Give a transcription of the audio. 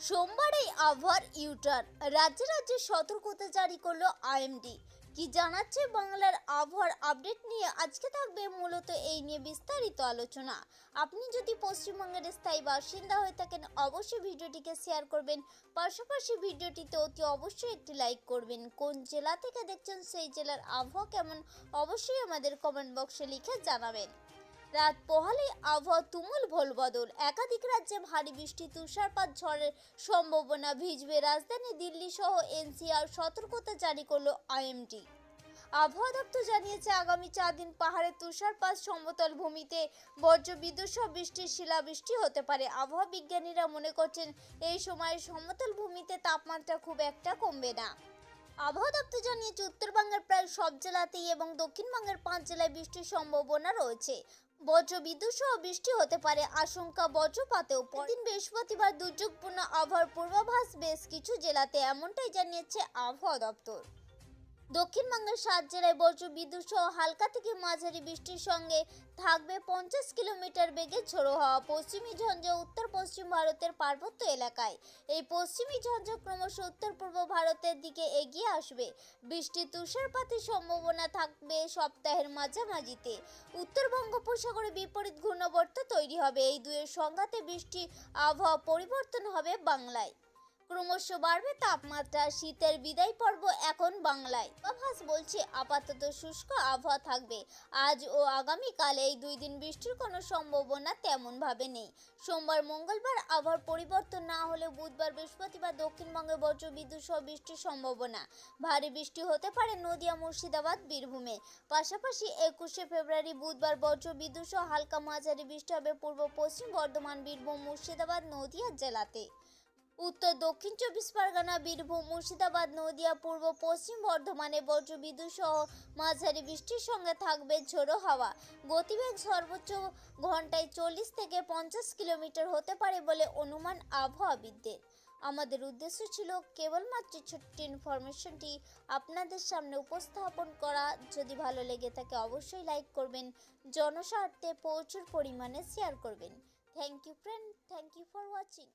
সোমবারেই আবহাওয়ার ইউটার্ন রাজ্যে রাজ্যে সতর্কতা জারি করল আইএমডি কি জানাচ্ছে বাংলার আবহাওয়ার আপডেট নিয়ে? আজকে থাকবে মূলত এই নিয়ে বিস্তারিত আলোচনা। আপনি যদি পশ্চিমবঙ্গের স্থায়ী বাসিন্দা হয়ে থাকেন, অবশ্যই ভিডিওটিকে শেয়ার করবেন। পাশাপাশি ভিডিওটিতে অতি অবশ্যই একটি লাইক করবেন। কোন জেলা থেকে দেখছেন, সেই জেলার আবহাওয়া কেমন, অবশ্যই আমাদের কমেন্ট বক্সে লিখে জানাবেন। রাত পোহালে আবহাওয়া তুমুল ভোলবদল। একাধিক রাজ্যে ভারী বৃষ্টি, তুষারপাত, ঝড়ের সম্ভাবনা ভিজবে। রাজধানী দিল্লি সহ এনসিআর সতর্কতা জারি করল আইএমডি। আবহাওয়া দপ্তর জানিয়েছে, আগামী চার দিন পাহাড়ে তুষারপাত, সমতল ভূমিতে বজ্রবিদ্যুৎ সহ বৃষ্টির শিলাবৃষ্টি হতে পারে। আবহাওয়া বিজ্ঞানীরা মনে করছেন, এই সময় সমতল ভূমিতে তাপমাত্রা খুব একটা কমবে না। আবহাওয়া দপ্তর জানিয়েছে, উত্তরবঙ্গের প্রায় সব জেলাতেই এবং দক্ষিণবঙ্গের পাঁচ জেলায় বৃষ্টির সম্ভাবনা রয়েছে। বজ্রবিদ্যুৎ সহ বৃষ্টি হতে পারে, আশঙ্কা বজ্রপাতেও পরদিন বৃহস্পতিবার দুর্যোগপূর্ণ আবহাওয়ার পূর্বাভাস বেশ কিছু জেলাতে, এমনটাই জানিয়েছে আবহাওয়া দপ্তর। দক্ষিণবঙ্গের সাত জেলায় বজ্র বিদ্যুৎ সহ হালকা থেকে মাঝারি বৃষ্টির সঙ্গে থাকবে পঞ্চাশ কিলোমিটার বেগে ঝোড়ো হওয়া। পশ্চিমী ঝঞ্ঝা উত্তর পশ্চিম ভারতের পার্বত্য এলাকায়। এই পশ্চিমী ঝঞ্ঝা ক্রমশ উত্তর পূর্ব ভারতের দিকে এগিয়ে আসবে। বৃষ্টি তুষারপাতের সম্ভাবনা থাকবে সপ্তাহের মাঝামাঝিতে। উত্তর বঙ্গোপসাগরে বিপরীত ঘূর্ণবর্ত তৈরি হবে। এই দুয়ের সংঘাতে বৃষ্টি আবহাওয়া পরিবর্তন হবে বাংলায়। ক্রমশ বাড়বে তাপমাত্রা। শীতের বিদায় পর্ব এখন বাংলায়। আভাস বলছে আপাতত শুষ্ক আবহাওয়া থাকবে। আজ ও আগামীকাল এই দুই দিন বৃষ্টির কোনো সম্ভাবনা তেমনভাবে নেই। সোমবার, মঙ্গলবার আবহাওয়ার পরিবর্তন না হলে বুধবার, বৃহস্পতিবার দক্ষিণবঙ্গে বজ্র বিদ্যুৎ সহ বৃষ্টির সম্ভাবনা। ভারী বৃষ্টি হতে পারে নদিয়া, মুর্শিদাবাদ, বীরভূমে। পাশাপাশি একুশে ফেব্রুয়ারি বুধবার বজ্র বিদ্যুৎ সহ হালকা মাঝারি বৃষ্টি হবে পূর্ব পশ্চিম বর্ধমান, বীরভূম, মুর্শিদাবাদ, নদিয়া জেলাতে। উত্তর দক্ষিণ চব্বিশ পরগনা, বীরভূম, মুর্শিদাবাদ, নদিয়া, পূর্ব, পশ্চিম বর্ধমানে বজ্রবিদ্যুৎ সহ মাঝারি বৃষ্টির সঙ্গে থাকবে ঝোড়ো হাওয়া। গতিবেগ সর্বোচ্চ ঘন্টায় চল্লিশ থেকে পঞ্চাশ কিলোমিটার হতে পারে বলে অনুমান আবহাওয়াবিদদের আমাদের উদ্দেশ্য ছিল কেবলমাত্র ছোট্ট ইনফরমেশনটি আপনাদের সামনে উপস্থাপন করা। যদি ভালো লেগে থাকে অবশ্যই লাইক করবেন, জনস্বার্থে প্রচুর পরিমাণে শেয়ার করবেন। Thank you friend, thank you for watching.